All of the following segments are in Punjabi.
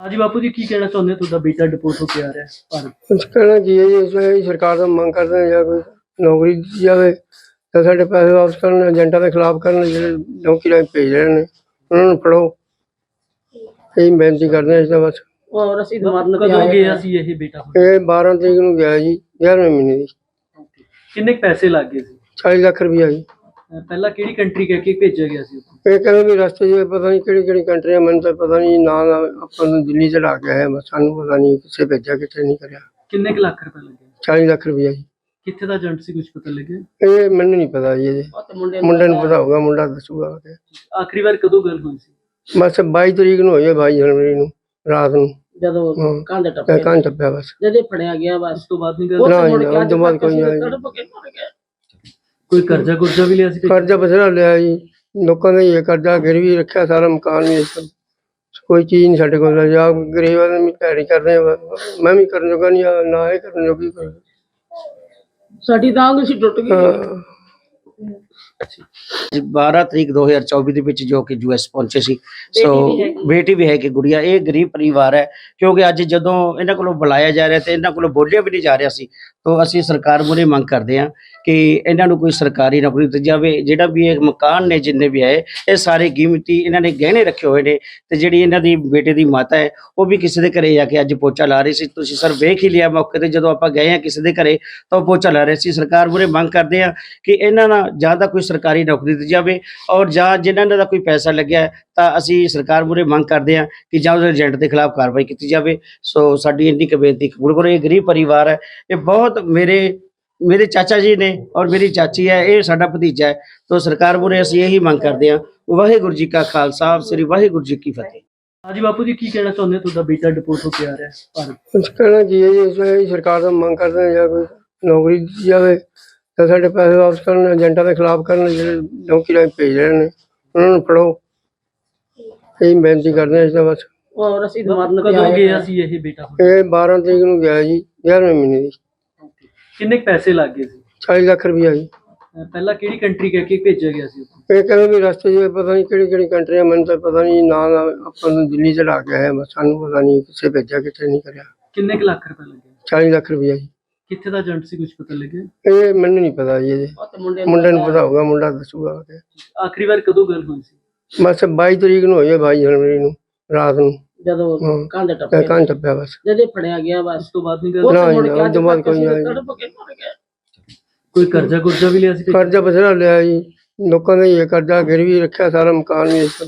ਹਾਂਜੀ ਬਾਪੂ ਜੀ ਕੀ ਕਹਿਣਾ ਚਾਹੁੰਦੇ ਹੋ? ਤੁਹਾਡਾ ਬੇਟਾ ਡਿਪੋਰਟ ਹੋ ਕੇ ਆ ਰਿਹਾ ਹੈ ਭਾਰਤ। ਕੁਛ ਕਹਿਣਾ ਕੀ ਹੈ ਜੀ ਇਸ ਵੇਲੇ ਸਰਕਾਰ ਤੋਂ ਮੰਗ ਕਰਦੇ ਹਾਂ ਜਾਂ ਕੋਈ ਨੌਕਰੀ ਦਿੱਤੀ ਜਾਵੇ ਤਾਂ ਸਾਡੇ ਪੈਸੇ ਵਾਪਸ ਕਰਨ ਏਜੰਟਾਂ ਦੇ ਖਿਲਾਫ ਕਰਨ ਜਿਹੜੇ ਨੌਕਰੀ ਰਾਹੀਂ ਭੇਜ ਰਹੇ ਨੇ ਉਹਨਾਂ ਨੂੰ ਫੜੋ। ਇਹ ਬੇਨਤੀ ਕਰਦੇ ਹਾਂ ਇਸ ਦਾ ਬਸ। ਔਰ ਅਸੀਂ ਮਰਨ ਤੇ ਕਦੋਂ ਗਿਆ ਸੀ ਇਹ ਬੇਟਾ ਇਹ 12 ਤਰੀਕ ਨੂੰ ਗਿਆ ਜੀ 11ਵੇਂ ਮਹੀਨੇ ਦੀ। ਕਿੰਨੇ ਕੁ ਪੈਸੇ ਲੱਗ ਗਏ ਸੀ? 40 ਲੱਖ ਰੁਪਈਆ ਜੀ। ਪਹਿਲਾਂ ਕਿਹੜੀ ਕੰਟਰੀ ਕਹਿ ਕੇ ਭੇਜਿਆ ਗਿਆ ਸੀ ਉੱਥੇ? ਇਹ ਕਹਿੰਦੇ ਵੀ ਰਸਤੇ 'ਚ ਪਤਾ ਨਹੀਂ ਕਿਹੜੀ ਕਿਹੜੀ ਕੰਟਰੀ ਮੈਨੂੰ ਤਾਂ ਪਤਾ ਨਹੀਂ ਨਾ ਨਾ ਆਪਾਂ ਨੂੰ ਦਿੱਲੀ ਚੜਾ ਕੇ ਆਇਆ ਬਸ ਸਾਨੂੰ ਪਤਾ ਨਹੀਂ ਕਿਸੇ ਭੇਜਿਆ ਕਿੱਥੇ ਨਹੀਂ ਕਰਿਆ। ਕਿੰਨੇ ਕੁ ਲੱਖ ਰੁਪਏ ਲੱਗੇ? 40 ਲੱਖ ਰੁਪਈਆ ਜੀ। ਕਿੱਥੇ ਦਾ ਏਜੰਟ ਸੀ ਕੁਝ ਪਤਾ ਲੱਗਿਆ? ਇਹ ਮੈਨੂੰ ਨਹੀਂ ਪਤਾ ਜੀ ਇਹਦੇ। ਉਹ ਤੇ ਮੁੰਡੇ ਮੁੰਡੇ ਨੂੰ ਪਤਾ ਹੋਊਗਾ ਮੁੰਡਾ ਦੱਸੂਗਾ ਆ ਕੇ। ਆਖਰੀ ਵਾਰ ਕਦੋਂ ਗੱਲ ਹੋਈ ਸੀ? ਬਸ 22 ਤਰੀਕ ਨੂੰ ਹੋਈ ਹੈ 22 ਜਨਵਰੀ ਨੂੰ ਰਾਤ ਨੂੰ। ਜਦੋਂ। ਕੰਧ ਮੈਂ ਟੱਪੇ ਕਾਂ ਟੱਪਿਆ ਬਸ। ਜਦੇ ਫੜਿਆ ਗਿਆ ਬਸ। ਉਸ ਤੋਂ ਬਾਅਦ ਨਹੀਂ ਗੱਲ ਨਾ ਜੀ, ਤੋਂ ਬਾਅਦ ਕੋਈ ਨਹੀਂ ਆਈ। ਤੜਪ ਕੇ ਮਰ ਗਏ ਕੋਈ ਕਰਜ਼ਾ ਕੁਰਜ਼ਾ ਵੀ ਲਿਆ ਸੀ? ਕਰਜ਼ਾ ਬਥੇਰਾ ਲਿਆ ਜੀ। ਲੋਕਾਂ ਨੇ ਇਹ ਕਰਜ਼ਾ ਗਿਰਵੀ ਰੱਖਿਆ ਸਾਰਾ ਮਕਾਨ ਵੀ ਇਸ ਕੋਈ ਚੀਜ਼ ਨਹੀਂ ਸਾਡੇ ਕੋਲ। ਜਾਂ ਗਰੀਬਾਂ ਨੇ ਵੀ ਤਿਆਰੀ ਕਰਦੇ ਆ। ਮੈਂ ਵੀ ਕਰਨ ਜੋਗਾ ਨਹੀਂ ਆ, ਨਾ ਇਹ ਕਰਨ ਜੋਗੀ ਕੋਈ। ਸਾਡੀ ਤਾਂ ਅੰਗ ਸੀ ਟੁੱਟ ਗਈ। ਹਾਂ। 12 ਤਰੀਕ 2024 ਦੇ ਵਿੱਚ ਜੋ ਕਿ ਯੂਐਸ ਪਹੁੰਚੇ ਸੀ ਸੋ ਵੀ ਹੈਗੀ। ਬੇਟੀ ਵੀ ਹੈ ਕਿ ਗੁੜੀਆ। ਇਹ ਗਰੀਬ ਪਰਿਵਾਰ ਹੈ ਕਿਉਂਕਿ ਅੱਜ ਜਦੋਂ ਇਹਨਾਂ ਕੋਲੋਂ ਬੁਲਾਇਆ ਜਾ ਰਿਹਾ ਤੇ ਇਹਨਾਂ ਕੋਲੋਂ ਬੋਲਿਆ ਵੀ ਨਹੀਂ ਜਾ ਰਿਹਾ ਸੀ ਤੋਂ ਅਸੀਂ ਸਰਕਾਰ ਮੂਹਰੇ ਮੰਗ ਕਰਦੇ ਹਾਂ ਕਿ ਇਹਨਾਂ ਨੂੰ ਕੋਈ ਸਰਕਾਰੀ ਨੌਕਰੀ ਦਿੱਤੀ ਜਾਵੇ, ਜਿਹੜਾ ਵੀ ਇਹ ਮਕਾਨ ਨੇ ਜਿੰਨੇ ਵੀ ਹੈ ਇਹ ਸਾਰੇ ਕੀਮਤੀ ਇਹਨਾਂ ਨੇ ਗਹਿਣੇ ਰੱਖੇ ਹੋਏ ਨੇ ਤੇ ਜਿਹੜੀ ਇਹਨਾਂ ਦੀ ਬੇਟੇ ਦੀ ਮਾਤਾ ਹੈ, ਉਹ ਵੀ ਕਿਸੇ ਦੇ ਘਰੇ ਜਾ ਕੇ ਅੱਜ ਪੋਚਾ ਲਾ ਰਹੀ ਸੀ। ਤੁਸੀਂ ਸਰ ਵੇਖ ਹੀ ਲਿਆ ਮੌਕੇ ਤੇ ਜਦੋਂ ਆਪਾਂ ਗਏ ਹਾਂ ਕਿਸੇ ਦੇ ਘਰੇ, ਤਾਂ ਉਹ ਪੋਚਾ ਲਾ ਰਹੇ ਸੀ। ਸਰਕਾਰ ਬੁਰੇ ਮੰਗ ਕਰਦੇ ਹਾਂ ਕਿ ਇਹਨਾਂ ਨਾਲ ਜਾਂ ਤਾਂ ਕੋਈ ਸਰਕਾਰੀ ਨੌਕਰੀ ਦਿੱਤੀ ਜਾਵੇ ਔਰ ਜਾਂ ਜਿਨ੍ਹਾਂ ਦਾ ਕੋਈ ਪੈਸਾ ਲੱਗਿਆ ਤਾਂ ਅਸੀਂ ਸਰਕਾਰ ਬੁਰੇ ਮੰਗ ਕਰਦੇ ਹਾਂ ਕਿ ਜਾਂ ਉਸ ਏਜੰਟ ਦੇ ਖਿਲਾਫ ਕਾਰਵਾਈ ਕੀਤੀ ਜਾਵੇ। ਸੋ ਸਾਡੀ ਇੰਨੀ ਕੁ ਬੇਨਤੀ ਕਬੂਲ ਕਰੋ, ਇਹ ਗਰੀਬ ਪਰਿਵਾਰ ਹੈ। ਇਹ ਬਹੁਤ ਮੇਰੇ ਮੇਰੇ ਚਾਚਾ ਜੀ ਨੇ ਔਰ ਮੇਰੀ ਚਾਚੀ ਹੈ ਇਹ ਸਾਡਾ ਭਤੀਜਾ ਹੈ। ਤੋਂ ਸਰਕਾਰ ਮੂਹਰੇ ਅਸੀਂ ਇਹੀ ਮੰਗ ਕਰਦੇ ਹਾਂ ਵਾਹਿਗੁਰੂ ਜੀ ਕਾ ਖਾਲਸਾ ਸ੍ਰੀ ਵਾਹਿਗੁਰੂ ਜੀ ਕੀ ਫਤਿਹ। ਹਾਂਜੀ ਬਾਪੂ ਜੀ ਕੀ ਕਹਿਣਾ ਚਾਹੁੰਦੇ ਹੋ? ਤੁਹਾਡਾ ਬੇਟਾ ਡਿਪੋਰਟ ਹੋ ਕੇ ਆ ਰਿਹਾ ਹੈ ਭਾਰਤ। ਕੁਛ ਕਹਿਣਾ ਕੀ ਹੈ ਜੀ ਇਸ ਵੇਲੇ ਸਰਕਾਰ ਤੋਂ ਮੰਗ ਕਰਦੇ ਹਾਂ ਜਾਂ ਕੋਈ ਨੌਕਰੀ ਦਿੱਤੀ ਜਾਵੇ ਤਾਂ ਸਾਡੇ ਪੈਸੇ ਵਾਪਸ ਕਰਨ ਏਜੰਟਾਂ ਦੇ ਖਿਲਾਫ ਕਰਨ ਜਿਹੜੇ ਨੌਕਰੀ ਰਾਹੀਂ ਭੇਜ ਰਹੇ ਨੇ ਉਹਨਾਂ ਨੂੰ ਫੜੋ। ਇਹ ਬੇਨਤੀ ਕਰਦੇ ਹਾਂ ਇਸ ਦਾ ਬਸ। ਔਰ ਅਸੀਂ ਤੇ ਕਦੋਂ ਆਏ ਗਿਆ ਸੀ ਇਹ ਬੇਟਾ ਇਹ 12 ਤਰੀਕ ਨੂੰ ਗਿਆ ਜੀ 11ਵੇਂ ਮਹੀਨੇ ਦੀ। ਕਿੰਨੇ ਕੁ ਪੈਸੇ ਲੱਗ ਗਏ ਸੀ? 40 ਲੱਖ ਰੁਪਈਆ ਜੀ। ਅਹ ਪਹਿਲਾਂ ਕਿਹੜੀ ਕੰਟਰੀ ਕਹਿ ਕੇ ਭੇਜਿਆ ਗਿਆ ਸੀ ਉੱਥੇ? ਇਹ ਕਹਿੰਦੇ ਵੀ ਰਸਤੇ 'ਚ ਪਤਾ ਨਹੀਂ ਕਿਹੜੀ ਕਿਹੜੀ ਕੰਟਰੀ ਆ ਮੈਨੂੰ ਤਾਂ ਪਤਾ ਨਹੀਂ ਨਾ ਨਾ ਆਪਾਂ ਨੂੰ ਦਿੱਲੀ ਚੜਾ ਕੇ ਆਇਆ ਬਸ ਸਾਨੂੰ ਪਤਾ ਨਹੀਂ ਕਿਸੇ ਭੇਜਿਆ ਕਿੱਥੇ ਨਹੀਂ ਕਰਿਆ। ਕਿੰਨੇ ਕੁ ਲੱਖ ਰੁਪਏ ਲੱਗੇ? 40 ਲੱਖ ਰੁਪਈਆ ਜੀ। ਕਿੱਥੇ ਦਾ ਏਜੰਟ ਸੀ ਕੁਝ ਪਤਾ ਲੱਗਿਆ? ਇਹ ਮੈਨੂੰ ਨਹੀਂ ਪਤਾ ਜੀ ਇਹਦੇ। ਉਹ ਤੇ ਮੁੰਡੇ ਮੁੰਡੇ ਨੂੰ ਪਤਾ। ਹੋਊਗਾ ਮੁੰਡਾ ਦੱਸੂਗਾ ਆ ਕੇ। ਆਖਰੀ ਵਾਰ ਕਦੋਂ ਗੱਲ ਹੋਈ ਸੀ? ਬਸ 22 ਤਰੀਕ ਨੂੰ ਹੋਈ ਹੈ 22 ਜਨਵਰੀ ਨੂੰ ਰਾਤ ਨੂੰ। ਜਦੋਂ ਹਾਂ। ਕੰਧ ਮੈਂ ਟੱਪੇ ਕਾਂ ਟੱਪਿਆ ਬਸ। ਜਦੇ ਫੜਿਆ ਗਿਆ ਬਸ। ਉਸ ਤੋਂ ਬਾਅਦ ਨਹੀਂ ਉਹ ਗੱਲ ਨਾ ਜੀ, ਮੁੜ ਨਾ, ਬਾਅਦ ਕੋਈ ਨਹੀਂ ਆਈ। ਤੜਪ ਕੇ ਮਰ ਗਏ? ਕੋਈ ਕਰਜ਼ਾ ਕੁਰਜ਼ਾ ਵੀ ਲਿਆ ਸੀ? ਕਰਜ਼ਾ ਬਥੇਰਾ ਲਿਆ ਜੀ। ਲੋਕਾਂ ਨੇ ਇਹ ਕਰਜ਼ਾ ਗਿਰਵੀ ਰੱਖਿਆ ਸਾਰਾ ਮਕਾਨ ਵੀ ਇਸ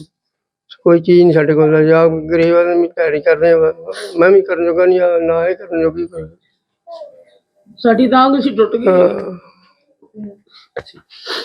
ਕੋਈ ਚੀਜ਼ ਨਹੀਂ ਸਾਡੇ ਕੋਲ ਜਾਂ ਗਰੀਬਾਂ ਨੇ ਵੀ ਤਿਆਰੀ ਕਰਦੇ ਆ। ਮੈਂ ਵੀ ਕਰਨ ਜੋਗਾ ਨਹੀਂ ਆ, ਨਾ ਇਹ ਕਰਨ ਜੋਗੀ ਕੋਈ। ਸਾਡੀ ਤਾਂ ਅੰਗ ਸੀ ਟੁੱਟ ਗਈ। ਹਾਂ।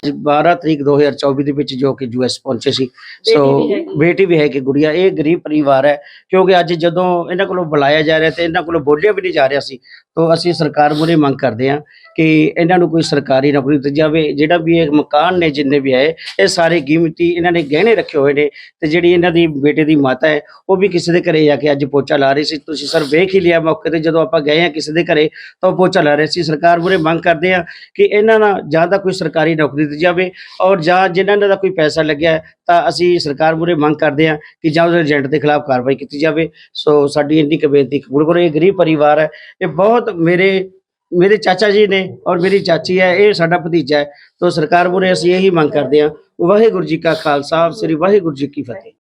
12 ਤਰੀਕ 2024 ਦੇ ਵਿੱਚ ਜੋ ਕਿ ਯੂਐਸ ਪਹੁੰਚੇ ਸੀ ਸੋ। ਬੇਟੀ ਵੀ ਹੈ ਕਿ ਗੁੜੀਆ ਇਹ ਗਰੀਬ ਪਰਿਵਾਰ ਹੈ ਕਿਉਂਕਿ ਅੱਜ ਜਦੋਂ ਇਹਨਾਂ ਕੋਲੋਂ ਬੁਲਾਇਆ ਜਾ ਰਿਹਾ ਤੇ ਇਹਨਾਂ ਕੋਲੋਂ ਬੋਲਿਆ ਵੀ ਨਹੀਂ ਜਾ ਰਿਹਾ ਸੀ ਤੋਂ ਅਸੀਂ ਸਰਕਾਰ ਮੂਹਰੇ ਮੰਗ ਕਰਦੇ ਹਾਂ ਕਿ ਇਹਨਾਂ ਨੂੰ ਕੋਈ ਸਰਕਾਰੀ ਨੌਕਰੀ ਦਿੱਤੀ ਜਾਵੇ, ਜਿਹੜਾ ਵੀ ਇਹ ਮਕਾਨ ਨੇ ਜਿੰਨੇ ਵੀ ਹੈ ਇਹ ਸਾਰੇ ਕੀਮਤੀ ਇਹਨਾਂ ਨੇ ਗਹਿਣੇ ਰੱਖੇ ਹੋਏ ਨੇ ਤੇ ਜਿਹੜੀ ਇਹਨਾਂ ਦੀ ਬੇਟੇ ਦੀ ਮਾਤਾ ਹੈ, ਉਹ ਵੀ ਕਿਸੇ ਦੇ ਘਰੇ ਜਾ ਕੇ ਅੱਜ ਪੋਚਾ ਲਾ ਰਹੀ ਸੀ। ਤੁਸੀਂ ਸਰ ਵੇਖ ਹੀ ਲਿਆ ਮੌਕੇ ਤੇ ਜਦੋਂ ਆਪਾਂ ਗਏ ਹਾਂ ਕਿਸੇ ਦੇ ਘਰੇ, ਤਾਂ ਉਹ ਪੋਚਾ ਲਾ ਰਹੇ ਸੀ। ਸਰਕਾਰ ਮੂਹਰੇ ਮੰਗ ਕਰਦੇ ਹਾਂ ਕਿ ਇਹਨਾਂ ਨਾਲ ਜਾਂ ਤਾਂ ਕੋਈ ਸਰਕਾਰੀ ਨੌਕਰੀ ਦਿੱਤੀ ਜਾਵੇ ਔਰ ਜਾਂ ਜਿਨ੍ਹਾਂ ਦਾ ਕੋਈ ਪੈਸਾ ਲੱਗਿਆ ਤਾਂ ਅਸੀਂ ਸਰਕਾਰ ਮੂਹਰੇ ਮੰਗ ਕਰਦੇ ਹਾਂ ਕਿ ਜਾਂ ਉਸ ਏਜੰਟ ਦੇ ਖਿਲਾਫ ਕਾਰਵਾਈ ਕੀਤੀ ਜਾਵੇ। ਸੋ ਸਾਡੀ ਇੰਨੀ ਕੁ ਬੇਨਤੀ ਕਬੂਲ ਕਰੋ, ਇਹ ਗਰੀਬ ਪਰਿਵਾਰ ਹੈ, ਇਹ ਬਹੁਤ ਮੇਰੇ ਮੇਰੇ ਚਾਚਾ ਜੀ ਨੇ ਔਰ ਮੇਰੀ ਚਾਚੀ ਹੈ, ਇਹ ਸਾਡਾ ਭਤੀਜਾ ਹੈ। ਤੋਂ ਸਰਕਾਰ ਮੂਹਰੇ ਅਸੀਂ ਇਹੀ ਮੰਗ ਕਰਦੇ ਹਾਂ, ਵਾਹਿਗੁਰੂ ਜੀ ਕਾ ਖਾਲਸਾ, ਸ੍ਰੀ ਵਾਹਿਗੁਰੂ ਜੀ ਕੀ ਫਤਿਹ।